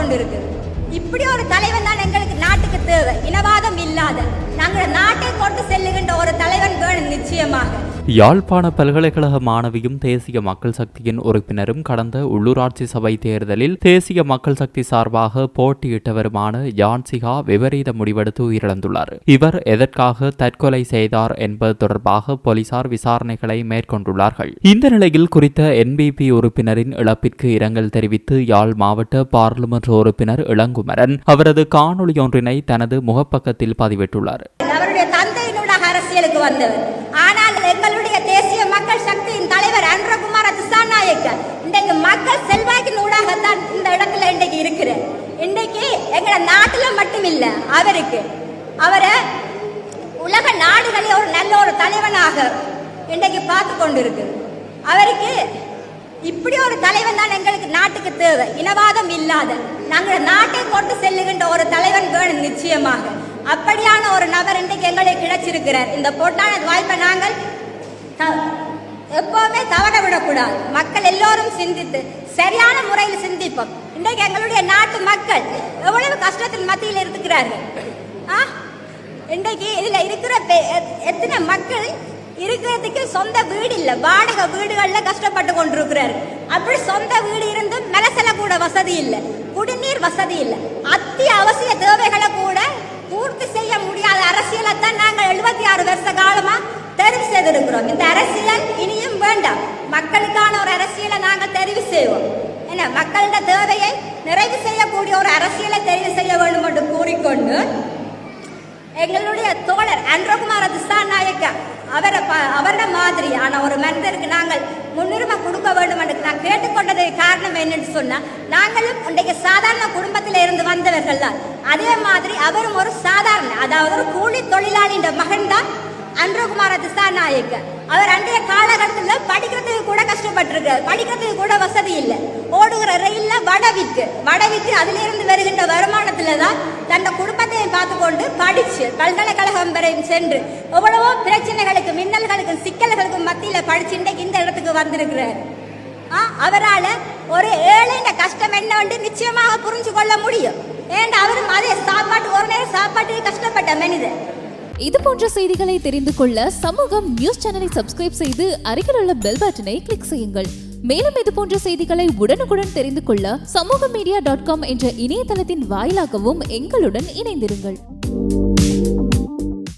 கொண்டு கொண்டிருக்கு. இப்படி ஒரு தலைவன் தான் எங்களுக்கு நாட்டுக்கு தேவை. இனவாதம் இல்லாத. நாங்கள் நாட்டை கொண்டு செல்லுகின்ற ஒரு தலைவன் வேணும் நிச்சயமாக. யாழ்ப்பாண பல்கலைக்கழக மாணவியும் தேசிய மக்கள் சக்தியின் உறுப்பினரும் கடந்த உள்ளூராட்சி சபை தேர்தலில் தேசிய மக்கள் சக்தி சார்பாக போட்டியிட்டவருமான யான்சிகா விபரீத முடிவெடுத்து உயிரிழந்துள்ளார். இவர் எதற்காக தற்கொலை செய்தார் என்பது தொடர்பாக போலீசார் விசாரணைகளை மேற்கொண்டுள்ளார்கள். இந்த நிலையில் குறித்த என்பிபி உறுப்பினரின் இழப்பிற்கு இரங்கல் தெரிவித்து யாழ் மாவட்ட பாராளுமன்ற உறுப்பினர் இளங்குமரன் அவரது காணொளி ஒன்றினை தனது முகப்பக்கத்தில் பதிவிட்டுள்ளார். அவருடைய அரசியலுக்கு வந்தவர். ஆனால் எங்களுடைய தேசிய மக்கள் சக்தியின் தலைவர் அன்றகுமார திசாநாயக்க இன்றைக்கு மக்கள் செல்வாக்கின் ஊடாகத்தான் இந்த இடத்துல இன்றைக்கு இருக்கிற இன்றைக்கு எங்களை நாட்டுல மட்டும் இல்ல அவருக்கு. அவரை உலக நாடுகளில் ஒரு நல்ல ஒரு தலைவனாக இன்றைக்கு பார்த்து கொண்டிருக்கு. அவருக்கு இப்படி ஒரு தலைவன் தான் எங்களுக்கு நாட்டுக்கு தேவை. இனவாதம் இல்லாத நாங்கள் நாட்டை கொண்டு செல்லுகின்ற ஒரு தலைவன் வேணும் நிச்சயமாக. அப்படியான ஒரு நபர் இன்றைக்கு எங்களுக்கு கிடைச்சிருக்கிறார் இந்த பொன்னான வாய்ப்பை நாங்கள் எப்போவுமே தவற விடக்கூடாது. மக்கள் எல்லோரும் சிந்தித்து சரியான முறையில் சிந்திப்போம். இன்றைக்கு எங்களுடைய நாட்டு மக்கள் எவ்வளவு கஷ்டத்தின் மத்தியில் இருக்கிறார்கள்? ஆ? இன்றைக்கு இதுல இருக்கிற பெ- எத்- எத்தனை மக்கள் இருக்கிறதுக்கு சொந்த வீடு இல்ல. வாடகை வீடுகள்ல கஷ்டப்பட்டு கொண்டிருக்கிறாரு அப்படி சொந்த வீடு இருந்து மெலசல கூட வசதி இல்ல. குடிநீர் வசதி இல்ல. அத்தியாவசிய தேவை தான் நாங்கள் எழுபத்தி ஆறு வருஷ காலமா தெரிவு செய்திருக்கிறோம். இந்த அரசியல் இனியும் வேண்டாம். மக்களுக்கான ஒரு அரசியலை நாங்கள் தெரிவு செய்வோம். என்ன? மக்களோட தேவையை நிறைவு செய்யக்கூடிய ஒரு அரசியலை தெரிவு செய்ய வேண்டும் என்று கூறிக்கொண்டு எங்களுடைய தோழர் அன்றகுமார திசாநாயக்கா அவரை ப- அவரோட ஆனால் ஒரு மனிதருக்கு நாங்கள் முன்னுரிமை கொடுக்க வேண்டும் என்று நான் கேட்டுக்கொண்டது காரணம் என்னன்னு சொன்னால் நாங்களும் இன்றைக்கு சாதாரண குடும்பத்தில் இருந்து வந்தவர்கள் தான். அதே மாதிரி அவரும் ஒரு சாதாரண அதாவது ஒரு கூலி தொழிலாளின்ற மகன் தான் அன்றகுமார திசாநாயக்க. அவர் அன்றைய காலகட்டத்தில் படிக்கிறதுக்கு கூட கஷ்டப்பட்டிருக்கார் படிக்கிறதுக்கு கூட வசதி இல்லை. ஓடுகிற ரயிலில் வடவிக்கு வடவிக்கு அதிலிருந்து வருகின்ற வருமானத்தில் தான் தன் குடும்பத்தையும் பார்த்து கொண்டு பல்கலைக்கழகம் வரை சென்று எவ்வளவோ பிரச்சனைகள் சிக்கல்களுக்கு மத்தியில படிச்சுட்டு இந்த இடத்துக்கு வந்திருக்கிறார். ஆ, அவரால ஒரு ஏழைன்ற கஷ்டம் என்னவென்று நிச்சயமாக புரிஞ்சு கொள்ள முடியும். ஏன் அவரும் அதே சாப்பாட்டு ஒரு நேரம் சாப்பாட்டுக்கு கஷ்டப்பட்ட மனிதன் இது போன்ற செய்திகளை தெரிந்து கொள்ள சமூகம் நியூஸ் சேனலை சப்ஸ்கிரைப் செய்து அருகில் உள்ள பெல் பட்டனை கிளிக் செய்யுங்கள். மேலும் இது போன்ற செய்திகளை உடனுக்குடன் தெரிந்து கொள்ள சமூக மீடியா டாட் காம் என்ற இணையதளத்தின் வாயிலாகவும் எங்களுடன் இணைந்திருங்கள்.